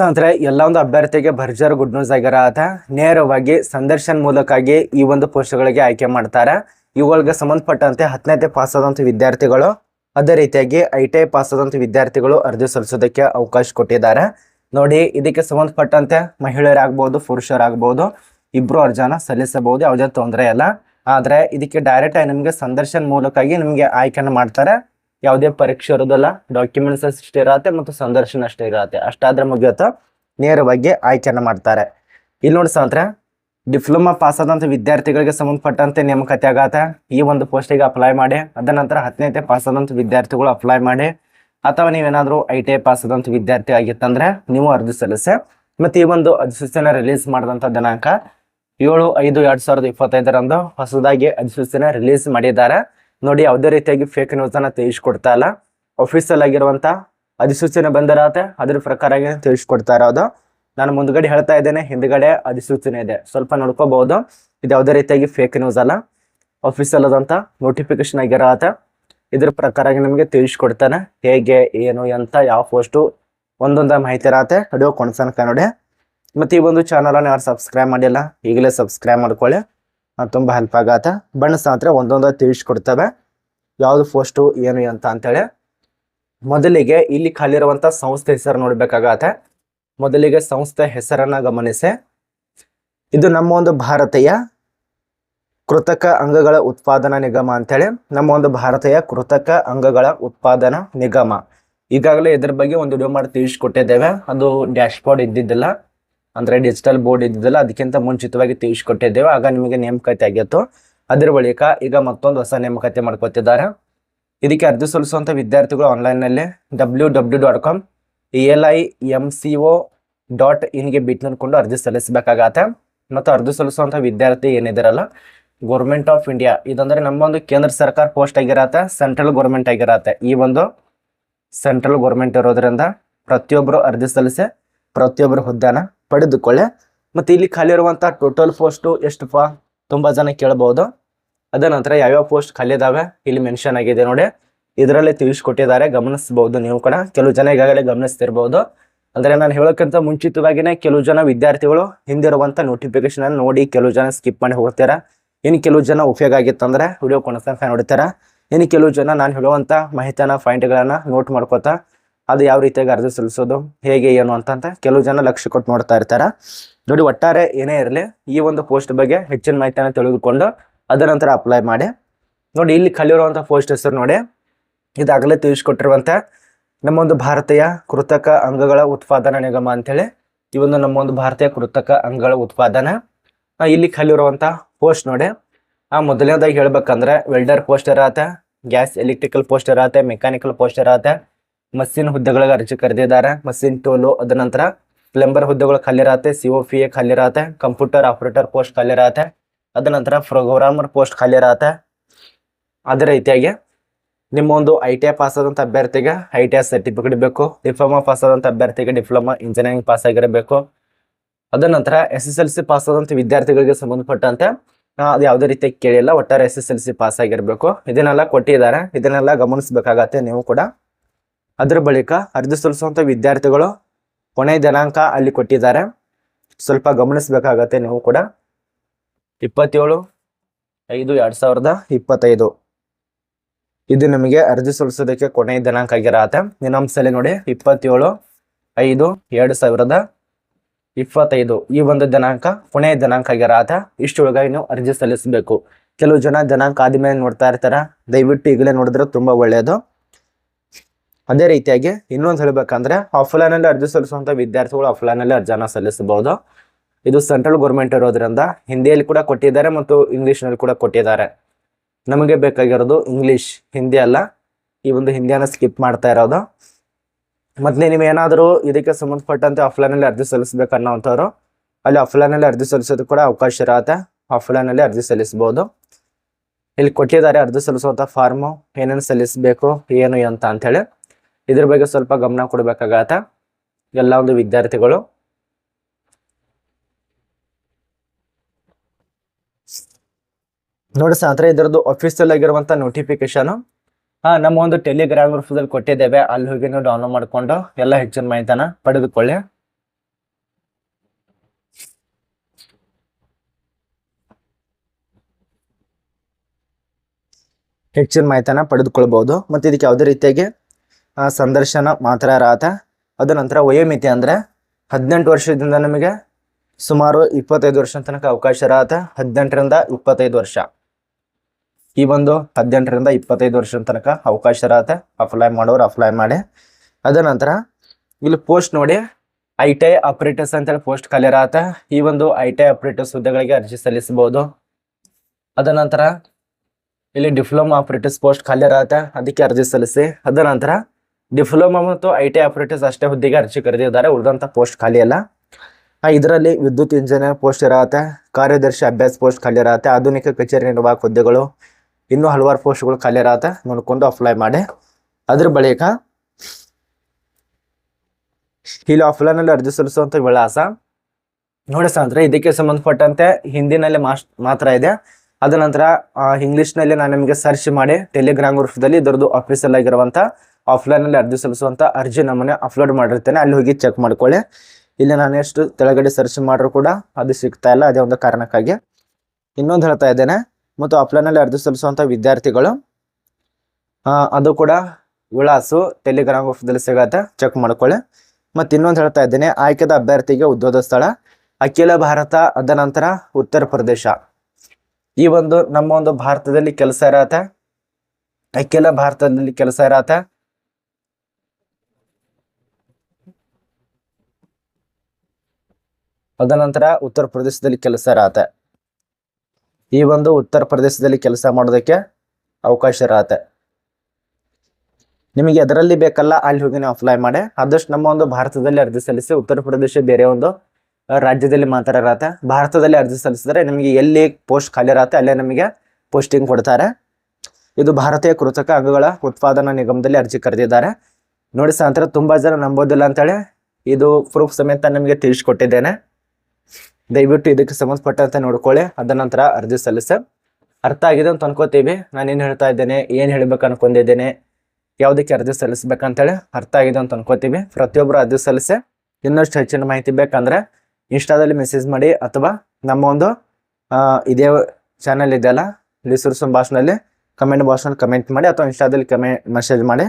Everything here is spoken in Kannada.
ಅಂದ್ರೆ ಎಲ್ಲ ಒಂದು ಅಭ್ಯರ್ಥಿಗೆ ಭರ್ಜರ್ ಗುಡ್ ನ್ಯೂಸ್ ಆಗಿರತ್ತ ನೇರವಾಗಿ ಸಂದರ್ಶನ ಮೂಲಕವಾಗಿ ಈ ಒಂದು ಪೋಸ್ಟ್ಗಳಿಗೆ ಆಯ್ಕೆ ಮಾಡ್ತಾರೆ. ಇವುಗಳಿಗೆ ಸಂಬಂಧಪಟ್ಟಂತೆ ಹತ್ತನೇ ಪಾಸ್ ಆದಂತ ವಿದ್ಯಾರ್ಥಿಗಳು, ಅದೇ ರೀತಿಯಾಗಿ ಐ ಟಿ ಐ ಪಾಸ್ ಆದಂತ ವಿದ್ಯಾರ್ಥಿಗಳು ಅರ್ಜಿ ಸಲ್ಲಿಸೋದಕ್ಕೆ ಅವಕಾಶ ಕೊಟ್ಟಿದ್ದಾರೆ. ನೋಡಿ, ಇದಕ್ಕೆ ಸಂಬಂಧಪಟ್ಟಂತೆ ಮಹಿಳೆಯರಾಗ್ಬೋದು, ಪುರುಷರಾಗ್ಬೋದು, ಇಬ್ರು ಅರ್ಜಿನ ಸಲ್ಲಿಸಬಹುದು, ಯಾವುದೇ ತೊಂದರೆ ಇಲ್ಲ. ಆದರೆ, ಇದಕ್ಕೆ ಡೈರೆಕ್ಟ್ ಆಗಿ ನಿಮಗೆ ಸಂದರ್ಶನ ಮೂಲಕವಾಗಿ ನಿಮಗೆ ಆಯ್ಕೆನ ಮಾಡ್ತಾರೆ. ಯಾವುದೇ ಪರೀಕ್ಷೆ ಇರೋದಿಲ್ಲ ಡಾಕ್ಯುಮೆಂಟ್ಸ್ ಅಷ್ಟೇ ಇರತ್ತೆ ಮತ್ತು ಸಂದರ್ಶನ ಅಷ್ಟೇ ಇರತ್ತೆ. ಅಷ್ಟಾದ್ರೆ ಮುಗಿಯುತ್ತೆ? ನೇರವಾಗಿ ಆಯ್ಕೆನ ಮಾಡ್ತಾರೆ. ಇಲ್ಲಿ ನೋಡಿ ಸ್ವಂತ್ರೆ ಡಿಪ್ಲೊಮಾ ಪಾಸ್ ಆದಂತ ವಿದ್ಯಾರ್ಥಿಗಳಿಗೆ ಸಂಬಂಧಪಟ್ಟಂತೆ ನೇಮಕಾತಿ ಆಗತ್ತೆ. ಈ ಒಂದು ಪೋಸ್ಟಿಗೆ ಅಪ್ಲೈ ಮಾಡಿ, ಅದ ನಂತರ ಹತ್ತನೇ ಪಾಸ್ ಆದಂತ ವಿದ್ಯಾರ್ಥಿಗಳು ಅಪ್ಲೈ ಮಾಡಿ, ಅಥವಾ ನೀವೇನಾದರೂ ಐ ಟಿ ಐ ಪಾಸ್ ಆದಂತ ವಿದ್ಯಾರ್ಥಿ ಆಗಿತ್ತಂದ್ರೆ ನೀವು ಅರ್ಜಿ ಸಲ್ಲಿಸಿ, ಮತ್ತೆ ಈ ಒಂದು ಅಧಿಸೂಚನೆ ರಿಲೀಸ್ ಮಾಡಿದಂತ ದಿನಾಂಕ ಏಳು ಐದು ಎರಡು ಸಾವಿರದ ಇಪ್ಪತ್ತೈದರಂದು ಹೊಸದಾಗಿ ಅಧಿಸೂಚನೆ ರಿಲೀಸ್ ಮಾಡಿದ್ದಾರೆ. ನೋಡಿ, ಯಾವುದೇ ರೀತಿಯಾಗಿ ಫೇಕ್ ನ್ಯೂಸ್ ಅನ್ನ ತಿಳಿಸ್ಕೊಡ್ತಾ ಇಲ್ಲ. ಅಫಿಷಿಯಲ್ ಆಗಿರುವಂತ ಅಧಿಸೂಚನೆ ಬಂದಿರತ್ತೆ, ಅದ್ರ ಪ್ರಕಾರ ತಿಳಿಸ್ಕೊಡ್ತಾ ಇರೋದು. ನಾನು ಮುಂದ್ಗಡೆ ಹೇಳ್ತಾ ಇದ್ದೇನೆ, ಹಿಂದ್ಗಡೆ ಅಧಿಸೂಚನೆ ಇದೆ. ಸ್ವಲ್ಪ ನೋಡ್ಕೋಬಹುದು ಇದು ಯಾವುದೇ ರೀತಿಯಾಗಿ ಫೇಕ್ ನ್ಯೂಸ್ ಅಲ್ಲ. ಅಫಿಷಿಯಲ್ ಅದಂತ ನೋಟಿಫಿಕೇಶನ್ ಆಗಿರತ್ತೆ. ಇದ್ರ ಪ್ರಕಾರ ನಿಮಗೆ ತಿಳಿಸ್ಕೊಡ್ತಾನೆ, ಹೇಗೆ, ಏನು, ಎಂತ, ಯಾವ ಪೋಸ್ಟು ಒಂದೊಂದ ಮಾಹಿತಿ ಇರತ್ತೆ. ನಡೆಯೋ ಕೊಡ್ಸನಕ ನೋಡಿ. ಮತ್ತೆ ಈ ಒಂದು ಚಾನಲ್ ಅನ್ನ ಯಾರು ಸಬ್ಸ್ಕ್ರೈಬ್ ಮಾಡಿಲ್ಲ, ಈಗಲೇ ಸಬ್ಸ್ಕ್ರೈಬ್ ಮಾಡ್ಕೊಳ್ಳಿ. ತುಂಬಾ ಹೆಲ್ಪ್ ಆಗತ್ತೆ. ಬಣ್ಣ ಸಾತ್ರ ಒಂದೊಂದು ತಿಳಿಸ್ಕೊಡ್ತವೆ. ಯಾವ್ದು ಪೋಸ್ಟು ಏನು ಅಂತ ಅಂತೇಳಿ ಮೊದಲಿಗೆ ಇಲ್ಲಿ ಖಾಲಿ ಇರುವಂತ ಸಂಸ್ಥೆ ಹೆಸರು ನೋಡಬೇಕಾಗತ್ತೆ. ಮೊದಲಿಗೆ ಸಂಸ್ಥೆ ಹೆಸರನ್ನ ಗಮನಿಸಿ. ಇದು ನಮ್ಮ ಒಂದು ಭಾರತೀಯ ಕೃತಕ ಅಂಗಗಳ ಉತ್ಪಾದನಾ ನಿಗಮ ಅಂತೇಳಿ ನಮ್ಮ ಒಂದು ಭಾರತೀಯ ಕೃತಕ ಅಂಗಗಳ ಉತ್ಪಾದನಾ ನಿಗಮ. ಈಗಾಗಲೇ ಇದ್ರ ಬಗ್ಗೆ ಒಂದು ವಿಡಿಯೋ ಮಾಡಿ ತಿಳಿಸ್ಕೊಟ್ಟಿದ್ದೇವೆ. ಅದು ಡ್ಯಾಶ್ ಬೋರ್ಡ್ ಇದ್ದಿದ್ದಿಲ್ಲ. ಅಂದ್ರೆ ಡಿಜಿಟಲ್ ಬೋರ್ಡ್ ಇದ್ದಿದ್ದಿಲ್ಲ. ಅದಕ್ಕಿಂತ ಮುಂಚಿತವಾಗಿ ತಿಳಿಸ್ಕೊಟ್ಟಿದ್ದೇವೆ. ಆಗ ನಿಮಗೆ ನೇಮಕಾತಿ ಆಗಿತ್ತು. ಅದ್ರ ಬಳಿಕ ಈಗ ಮತ್ತೊಂದು ಹೊಸ ನೇಮಕಾತಿ ಮಾಡ್ಕೊತಿದ್ದಾರೆ. ಇದಕ್ಕೆ ಅರ್ಜಿ ಸಲ್ಲಿಸುವಂಥ ವಿದ್ಯಾರ್ಥಿಗಳು ಆನ್ಲೈನ್ನಲ್ಲಿ W W dot com L I M C O dot ಇನ್ಗೆ ಬಿಟ್ಟು ನೋಡ್ಕೊಂಡು ಅರ್ಜಿ ಸಲ್ಲಿಸಬೇಕಾಗತ್ತೆ. ಮತ್ತು ಅರ್ಜಿ ಸಲ್ಲಿಸುವಂಥ ವಿದ್ಯಾರ್ಥಿ ಏನಿದಾರಲ್ಲ ಗೌರ್ಮೆಂಟ್ ಆಫ್ ಇಂಡಿಯಾ ಇದಂದ್ರೆ ನಮ್ಮ ಒಂದು ಕೇಂದ್ರ ಸರ್ಕಾರ ಪೋಸ್ಟ್ ಆಗಿರತ್ತೆ ಸೆಂಟ್ರಲ್ ಗೌರ್ಮೆಂಟ್ ಆಗಿರತ್ತೆ. ಈ ಒಂದು ಸೆಂಟ್ರಲ್ ಗೌರ್ಮೆಂಟ್ ಇರೋದ್ರಿಂದ ಪ್ರತಿಯೊಬ್ಬರು ಅರ್ಜಿ ಸಲ್ಲಿಸಿ ಪ್ರತಿಯೊಬ್ಬರು ಹುದ್ದೆನ ಪಡೆದುಕೊಳ್ಳಿ. ಮತ್ತೆ ಇಲ್ಲಿ ಖಾಲಿ ಇರುವಂಥ ಟೋಟಲ್ ಪೋಸ್ಟ್ ಎಷ್ಟಪ್ಪ ತುಂಬಾ ಜನ ಕೇಳಬಹುದು ಅದ ನಂತರ ಯಾವ್ಯಾವ ಪೋಸ್ಟ್ ಖಾಲಿ ಇದಾವೆ ಇಲ್ಲಿ ಮೆನ್ಷನ್ ಆಗಿದೆ ನೋಡಿ. ಇದರಲ್ಲಿ ತಿಳಿಸ್ಕೊಟ್ಟಿದ್ದಾರೆ ಗಮನಿಸಬಹುದು ನೀವು ಕೂಡ. ಕೆಲವು ಜನ ಈಗಾಗಲೇ ಗಮನಿಸ್ತಿರ್ಬಹುದು ಅಂದ್ರೆ ನಾನು ಹೇಳೋಕ್ಕಿಂತ ಮುಂಚಿತವಾಗಿನೇ ಕೆಲವು ಜನ ವಿದ್ಯಾರ್ಥಿಗಳು ಹಿಂದಿರುವಂತ ನೋಟಿಫಿಕೇಶನ್ ಅನ್ನು ನೋಡಿ ಕೆಲವು ಜನ ಸ್ಕಿಪ್ ಮಾಡಿ ಹೋಗ್ತಾರ? ಇನ್ನು ಕೆಲವು ಜನ ಉಪಯೋಗ ಆಗಿತ್ತಂದ್ರೆ ವಿಡಿಯೋ ಕೊನೆತನಕ ನೋಡ್ತಾರ ಇನ್ನು ಕೆಲವು ಜನ ನಾನು ಹೇಳುವಂತ ಮಾಹಿತಿಯನ್ನ ಪಾಯಿಂಟ್ಗಳನ್ನ ನೋಟ್ ಮಾಡ್ಕೋತಾ ಅದು ಯಾವ ರೀತಿಯಾಗಿ ಅರ್ಜಿ ಸಲ್ಲಿಸೋದು, ಹೇಗೆ, ಏನು ಅಂತಂತ ಅಂತ ಕೆಲವು ಜನ ಲಕ್ಷ್ಯ ಕೊಟ್ಟು ನೋಡ್ತಾ ಇರ್ತಾರ. ನೋಡಿ, ಒಟ್ಟಾರೆ ಏನೇ ಇರಲಿ, ಈ ಒಂದು ಪೋಸ್ಟ್ ಬಗ್ಗೆ ಹೆಚ್ಚಿನ ಮಾಹಿತಿಯನ್ನು ತಿಳಿದುಕೊಂಡು ಅದರ ನಂತರ ಅಪ್ಲೈ ಮಾಡಿ. ನೋಡಿ, ಇಲ್ಲಿ ಖಾಲಿ ಇರುವಂತ ಪೋಸ್ಟ್ ಹೆಸರು ನೋಡಿ. ಇದಾಗಲೇ ತಿಳಿಸ್ಕೊಟ್ಟಿರುವಂಥ ನಮ್ಮೊಂದು ಭಾರತೀಯ ಕೃತಕ ಅಂಗಗಳ ಉತ್ಪಾದನಾ ನಿಗಮ ಅಂತೇಳಿ ಈ ಒಂದು ನಮ್ಮ ಒಂದು ಭಾರತೀಯ ಕೃತಕ ಅಂಗಗಳ ಉತ್ಪಾದನಾ. ಇಲ್ಲಿ ಖಾಲಿ ಇರುವಂತ ಪೋಸ್ಟ್ ನೋಡಿ. ಆ, ಮೊದಲನೇದಾಗಿ ಹೇಳ್ಬೇಕಂದ್ರೆ ವೆಲ್ಡರ್ ಪೋಸ್ಟ್ ಇರತ್ತೆ ಗ್ಯಾಸ್ ಎಲೆಕ್ಟ್ರಿಕಲ್ ಪೋಸ್ಟ್ ಇರತ್ತೆ ಮೆಕ್ಯಾನಿಕಲ್ ಪೋಸ್ಟ್ ಇರತ್ತೆ ಮಷಿನ್ ಹುದ್ದೆಗಳಿಗೆ ಅರ್ಜಿ ಕರೆದಿದ್ದಾರೆ ಮಷಿನ್ ಟೋಲು ಅದ ನಂತರ ಪ್ಲಂಬರ್ ಹುದ್ದೆಗಳು ಖಾಲಿ ಇರತ್ತೆ ಸಿ ಒ ಪಿ ಎ ಖಾಲಿ ಇರತ್ತೆ ಕಂಪ್ಯೂಟರ್ ಆಪರೇಟರ್ ಪೋಸ್ಟ್ ಖಾಲಿ ಇರತ್ತೆ. ಅದ ನಂತರ ಪ್ರೋಗ್ರಾಮರ್ ಪೋಸ್ಟ್ ಖಾಲಿ ಇರತ್ತೆ. ಅದೇ ರೀತಿಯಾಗಿ ನಿಮ್ಮ ಒಂದು ಐ ಟಿ ಐ ಪಾಸ್ ಆದಂಥ ಅಭ್ಯರ್ಥಿಗೆ ಐ ಟಿ ಐ ಸರ್ಟಿಫಿಕೇಟ್ ಬೇಕು ಡಿಪ್ಲೊಮಾ ಪಾಸ್ ಆದಂಥ ಅಭ್ಯರ್ಥಿಗೆ ಡಿಪ್ಲೊಮಾ ಇಂಜಿನಿಯರಿಂಗ್ ಪಾಸ್ ಆಗಿರಬೇಕು. ಅದ ನಂತರ S S L C pass ಆದಂಥ ವಿದ್ಯಾರ್ಥಿಗಳಿಗೆ ಸಂಬಂಧಪಟ್ಟಂತೆ ಅದ ಯಾವುದೇ ರೀತಿ ಕೇಳಿಲ್ಲ, ಒಟ್ಟಾರೆ S S L C pass ಆಗಿರಬೇಕು. ಇದನ್ನೆಲ್ಲ ಕೊಟ್ಟಿದ್ದಾರೆ. ಇದನ್ನೆಲ್ಲ ಗಮನಿಸಬೇಕಾಗತ್ತೆ ನೀವು ಕೂಡ. ಅದ್ರ ಬಳಿಕ ಅರ್ಜಿ ಸಲ್ಲಿಸುವಂಥ ವಿದ್ಯಾರ್ಥಿಗಳು ಕೊನೆ ದಿನಾಂಕ ಅಲ್ಲಿ ಕೊಟ್ಟಿದ್ದಾರೆ. ಸ್ವಲ್ಪ ಗಮನಿಸಬೇಕಾಗತ್ತೆ ನೀವು ಕೂಡ. ಇಪ್ಪತ್ತೇಳು, ಐದು, ಎರಡ್ ಸಾವಿರದ ಇಪ್ಪತ್ತೈದು. ಇದು ನಿಮಗೆ ಅರ್ಜಿ ಸಲ್ಲಿಸೋದಕ್ಕೆ ಕೊನೆಯ ದಿನಾಂಕ ಆಗಿರತ್ತೆ. ಇನ್ನೊಂದ್ಸಲಿ ನೋಡಿ, ಇಪ್ಪತ್ತೇಳು, ಐದು, ಎರಡು ಸಾವಿರದ ಇಪ್ಪತ್ತೈದು. ಈ ಒಂದು ದಿನಾಂಕ ಕೊನೆಯ ದಿನಾಂಕ ಆಗಿರತ್ತೆ. ಇಷ್ಟೊಳಗಾಗಿ ನೀವು ಅರ್ಜಿ ಸಲ್ಲಿಸಬೇಕು. ಕೆಲವು ಜನ ದಿನಾಂಕ ಆದ್ಮೇಲೆ ನೋಡ್ತಾ ಇರ್ತಾರ. ದಯವಿಟ್ಟು ಈಗಲೇ ನೋಡಿದ್ರೆ ತುಂಬಾ ಒಳ್ಳೆಯದು. ಅದೇ ರೀತಿಯಾಗಿ ಇನ್ನೊಂದು ಹೇಳ್ಬೇಕಂದ್ರೆ ಆಫ್ಲೈನ್ ಅಲ್ಲಿ ಅರ್ಜಿ ಸಲ್ಲಿಸುವಂತ ವಿದ್ಯಾರ್ಥಿಗಳು ಆಫ್ಲೈನ್ ಅಲ್ಲಿ ಅರ್ಜಿನ ಸಲ್ಲಿಸಬಹುದು. ಇದು ಸೆಂಟ್ರಲ್ ಗೌರ್ಮೆಂಟ್ ಇರೋದ್ರಿಂದ ಹಿಂದಿಯಲ್ಲಿ ಕೂಡ ಕೊಟ್ಟಿದ್ದಾರೆ ಮತ್ತು ಇಂಗ್ಲಿಷ್ನಲ್ಲಿ ಕೂಡ ಕೊಟ್ಟಿದ್ದಾರೆ. ನಮಗೆ ಬೇಕಾಗಿರೋದು ಇಂಗ್ಲಿಷ್ ಹಿಂದಿ ಅಲ್ಲ. ಈ ಒಂದು ಹಿಂದಿಯನ್ನು ಸ್ಕಿಪ್ ಮಾಡ್ತಾ ಇರೋದು. ಮತ್ತೆ ನೀವು ಏನಾದರೂ ಇದಕ್ಕೆ ಸಂಬಂಧಪಟ್ಟಂತೆ ಆಫ್ಲೈನ್ ಅಲ್ಲಿ ಅರ್ಜಿ ಸಲ್ಲಿಸಬೇಕು ಅನ್ನೋಂಥವ್ರು, ಅಲ್ಲಿ ಆಫ್ಲೈನ್ ಅಲ್ಲಿ ಅರ್ಜಿ ಸಲ್ಲಿಸೋದು ಕೂಡ ಅವಕಾಶ ಇರುತ್ತೆ. ಆಫ್ಲೈನ್ ಅಲ್ಲಿ ಅರ್ಜಿ ಸಲ್ಲಿಸಬಹುದು ಇಲ್ಲಿ ಕೊಟ್ಟಿದ್ದಾರೆ ಅರ್ಜಿ ಸಲ್ಲಿಸುವಂಥ ಫಾರ್ಮು ಏನೇನು ಸಲ್ಲಿಸಬೇಕು, ಏನು ಅಂತ ಅಂತೇಳಿ ಇದ್ರ ಬಗ್ಗೆ ಸ್ವಲ್ಪ ಗಮನ ಕೊಡಬೇಕಾಗತ್ತೆ. ಎಲ್ಲ ಒಂದು ವಿದ್ಯಾರ್ಥಿಗಳು. ನೋಡಿ ಸ್ನೇಹಿತರೆ, ಇದರದ್ದು ಅಫಿಷಿಯಲ್ ಆಗಿರುವಂಥ ನೋಟಿಫಿಕೇಶನು ಹಾಂ, ನಮ್ಮ ಒಂದು ಟೆಲಿಗ್ರಾಮ್ ಗ್ರೂಪ್ದಲ್ಲಿ ಕೊಟ್ಟಿದ್ದೇವೆ. ಅಲ್ಲಿ ಹೋಗಿ ನೀವು ಡೌನ್ಲೋಡ್ ಮಾಡಿಕೊಂಡು ಎಲ್ಲ ಹೆಚ್ಚಿನ ಮಾಹಿತಿನ ಪಡೆದುಕೊಳ್ಳಿ. ಹೆಚ್ಚಿನ ಮಾಹಿತಿನ ಪಡೆದುಕೊಳ್ಬಹುದು. ಮತ್ತು ಇದಕ್ಕೆ ಯಾವುದೇ ರೀತಿಯಾಗಿ ಸಂದರ್ಶನ ಮಾತ್ರ ರಾತ ಅದ ನಂತರ ವಯೋಮಿತಿ ಅಂದರೆ ಹದಿನೆಂಟು ವರ್ಷದಿಂದ ನಮಗೆ ಸುಮಾರು ಇಪ್ಪತ್ತೈದು ವರ್ಷ ತನಕ ಅವಕಾಶ ರಾತ ಹದಿನೆಂಟರಿಂದ ಇಪ್ಪತ್ತೈದು ವರ್ಷ. ಈ ಒಂದು ಹದಿನೆಂಟರಿಂದ ಇಪ್ಪತ್ತೈದು ವರ್ಷದ ತನಕ ಅವಕಾಶ ಇರತ್ತೆ. ಅಪ್ಲೈ ಮಾಡೋರು ಅಪ್ಲೈ ಮಾಡಿ. ಅದ ನಂತರ ಇಲ್ಲಿ ಪೋಸ್ಟ್ ನೋಡಿ ಐ ಟಿ ಐ ಆಪರೇಟರ್ಸ್ ಅಂತೇಳಿ ಪೋಸ್ಟ್ ಖಾಲಿ ಇರತ್ತೆ. ಈ ಒಂದು ಐ ಟಿ ಐ ಆಪರೇಟರ್ಸ್ ಹುದ್ದೆಗಳಿಗೆ ಅರ್ಜಿ ಸಲ್ಲಿಸಬಹುದು. ಅದ ನಂತರ ಇಲ್ಲಿ ಡಿಪ್ಲೊಮಾ ಆಪರೇಟರ್ಸ್ ಪೋಸ್ಟ್ ಖಾಲಿ ಇರತ್ತೆ. ಅದಕ್ಕೆ ಅರ್ಜಿ ಸಲ್ಲಿಸಿ. ಅದ ನಂತರ ಡಿಪ್ಲೊಮಾ ಮತ್ತು ಐ ಟಿ ಆಪರೇಟರ್ಸ್ ಅಷ್ಟೇ ಹುದ್ದೆಗೆ ಅರ್ಜಿ ಕರೆದಿದ್ದಾರೆ. ಉಳಿದಂಥ ಪೋಸ್ಟ್ ಖಾಲಿ ಅಲ್ಲ. ಇದರಲ್ಲಿ ವಿದ್ಯುತ್ ಇಂಜಿನಿಯರ್ ಪೋಸ್ಟ್ ಇರತ್ತೆ. ಕಾರ್ಯದರ್ಶಿ ಅಭ್ಯಾಸ ಪೋಸ್ಟ್ ಖಾಲಿ ಇರತ್ತೆ. ಆಧುನಿಕ ಕಚೇರಿ ನಿರ್ವಾಹಕ ಹುದ್ದೆಗಳು ಇನ್ನೂ ಹಲವಾರು ಪೋಸ್ಟ್ಗಳು ಖಾಲಿ ಆತ ನೋಡ್ಕೊಂಡು ಅಪ್ಲೈ ಮಾಡಿ. ಅದ್ರ ಬಳಿಕ ಇಲ್ಲಿ ಆಫ್ಲೈನಲ್ಲಿ ಅರ್ಜಿ ಸಲ್ಲಿಸುವಂಥ ವಿಳಾಸ. ನೋಡಿ ಸ್ನೇಹಿತರೆ ಇದಕ್ಕೆ ಸಂಬಂಧಪಟ್ಟಂತೆ ಹಿಂದಿನಲ್ಲಿ ಮಾತ್ರ ಇದೆ. ಅದ ನಂತರ ಇಂಗ್ಲಿಷ್ನಲ್ಲಿ ನಾನು ನಿಮಗೆ ಸರ್ಚ್ ಮಾಡಿ ಟೆಲಿಗ್ರಾಮ್ ಗ್ರೂಪ್ದಲ್ಲಿ ಇದರದ್ದು ಆಗಿರುವಂತ ಆಗಿರುವಂಥ ಆಫ್ಲೈನಲ್ಲಿ ಅರ್ಜಿ ಸಲ್ಲಿಸುವಂಥ ಅರ್ಜಿ ನಮ್ಮನೆ ಅಪ್ಲೋಡ್ ಮಾಡಿರ್ತೇನೆ. ಅಲ್ಲಿ ಹೋಗಿ ಚೆಕ್ ಮಾಡ್ಕೊಳ್ಳಿ. ಇಲ್ಲಿ ನಾನು ಎಷ್ಟು ತೆಳಗಡೆ ಸರ್ಚ್ ಮಾಡ್ರು ಕೂಡ ಅದು ಸಿಗ್ತಾ ಇಲ್ಲ. ಅದೇ ಒಂದು ಕಾರಣಕ್ಕಾಗಿ. ಇನ್ನೊಂದು ಹೇಳ್ತಾ ಇದ್ದೇನೆ. ಮತ್ತು ಆಫ್ಲೈನಲ್ಲಿ ಅರ್ಜಿ ಸಲ್ಲಿಸುವಂಥ ವಿದ್ಯಾರ್ಥಿಗಳು ಅದು ಕೂಡ ವಿಳಾಸು, ಟೆಲಿಗ್ರಾಮ್ ಗ್ರೂಪ್ದಲ್ಲಿ ಸಿಗತ್ತೆ. ಚೆಕ್ ಮಾಡ್ಕೊಳ್ಳಿ. ಮತ್ತು ಇನ್ನೊಂದು ಹೇಳ್ತಾ ಇದ್ದೇನೆ, ಆಯ್ಕೆದ ಅಭ್ಯರ್ಥಿಗೆ ಉದ್ಯೋಗ ಸ್ಥಳ, ಅಖಿಲ ಭಾರತ, ಅದ ನಂತರ ಉತ್ತರ ಪ್ರದೇಶ. ಈ ಒಂದು, ನಮ್ಮ ಒಂದು ಭಾರತದಲ್ಲಿ ಕೆಲಸ ಇರತ್ತೆ. ಅಖಿಲ ಭಾರತದಲ್ಲಿ ಕೆಲಸ ಇರತ್ತೆ. ಅದ ನಂತರ ಉತ್ತರ ಪ್ರದೇಶದಲ್ಲಿ ಕೆಲಸ ಇರತ್ತೆ. ಈ ಒಂದು ಉತ್ತರ ಪ್ರದೇಶದಲ್ಲಿ ಕೆಲಸ ಮಾಡೋದಕ್ಕೆ ಅವಕಾಶ ಇರತ್ತೆ. ನಿಮಗೆ ಅದರಲ್ಲಿ ಬೇಕಲ್ಲ, ಅಲ್ಲಿ ಹೋಗಿ ನೀವು ಅಪ್ಲೈ ಮಾಡಿ. ಆದಷ್ಟು ನಮ್ಮ ಒಂದು ಭಾರತದಲ್ಲಿ ಅರ್ಜಿ ಸಲ್ಲಿಸಿ ಉತ್ತರ ಪ್ರದೇಶ ಬೇರೆ ಒಂದು ರಾಜ್ಯದಲ್ಲಿ ಮಾತ್ರ ಇರತ್ತೆ. ಭಾರತದಲ್ಲಿ ಅರ್ಜಿ ಸಲ್ಲಿಸಿದ್ರೆ ನಿಮಗೆ ಎಲ್ಲಿ ಪೋಸ್ಟ್ ಖಾಲಿ ಇರತ್ತೆ, ಅಲ್ಲೇ ನಮಗೆ ಪೋಸ್ಟಿಂಗ್ ಕೊಡ್ತಾರೆ. ಇದು ಭಾರತೀಯ ಕೃತಕ ಅಂಗಗಳ ಉತ್ಪಾದನಾ ನಿಗಮದಲ್ಲಿ ಅರ್ಜಿ ಕರೆದಿದ್ದಾರೆ. ನೋಡಿ ಸಾಂತರ ತುಂಬಾ ಜನ ನಂಬೋದಿಲ್ಲ ಅಂತೇಳಿ ಇದು ಪ್ರೂಫ್ ಸಮೇತ ನಿಮಗೆ ತಿಳಿಸ್ಕೊಟ್ಟಿದ್ದೇನೆ. ದಯವಿಟ್ಟು ಇದಕ್ಕೆ ಸಂಬಂಧಪಟ್ಟಂತೆ ನೋಡ್ಕೊಳ್ಳಿ. ಅದ ನಂತರ ಅರ್ಜಿ ಸಲ್ಲಿಸಿ. ಅರ್ಥ ಆಗಿದೆ ಅಂತ ಅನ್ಕೋತೀವಿ. ನಾನು ಏನು ಹೇಳ್ತಾ ಇದ್ದೇನೆ, ಏನು ಹೇಳ್ಬೇಕು ಅನ್ಕೊಂಡಿದ್ದೇನೆ, ಯಾವುದಕ್ಕೆ ಅರ್ಜಿ ಸಲ್ಲಿಸ್ಬೇಕಂತೇಳಿ ಅರ್ಥ ಆಗಿದೆ ಅಂತ ಅನ್ಕೋತೀವಿ. ಪ್ರತಿಯೊಬ್ಬರು ಅರ್ಜಿ ಸಲ್ಲಿಸಿ, ಇನ್ನಷ್ಟು ಹೆಚ್ಚಿನ ಮಾಹಿತಿ ಬೇಕಂದ್ರೆ ಇನ್ಸ್ಟಾದಲ್ಲಿ ಮೆಸೇಜ್ ಮಾಡಿ ಅಥವಾ ನಮ್ಮ ಒಂದು ಇದೇ ಚಾನಲ್ ಇದೆಯಲ್ಲ, ಲಿಸೂರು ಸಂಭಾಷಣೆಯಲ್ಲಿ ಕಮೆಂಟ್ ಬಾಕ್ಸ್ನಲ್ಲಿ ಕಮೆಂಟ್ ಮಾಡಿ ಅಥವಾ ಇನ್ಸ್ಟಾದಲ್ಲಿ ಕಮೆ, ಮೆಸೇಜ್ ಮಾಡಿ.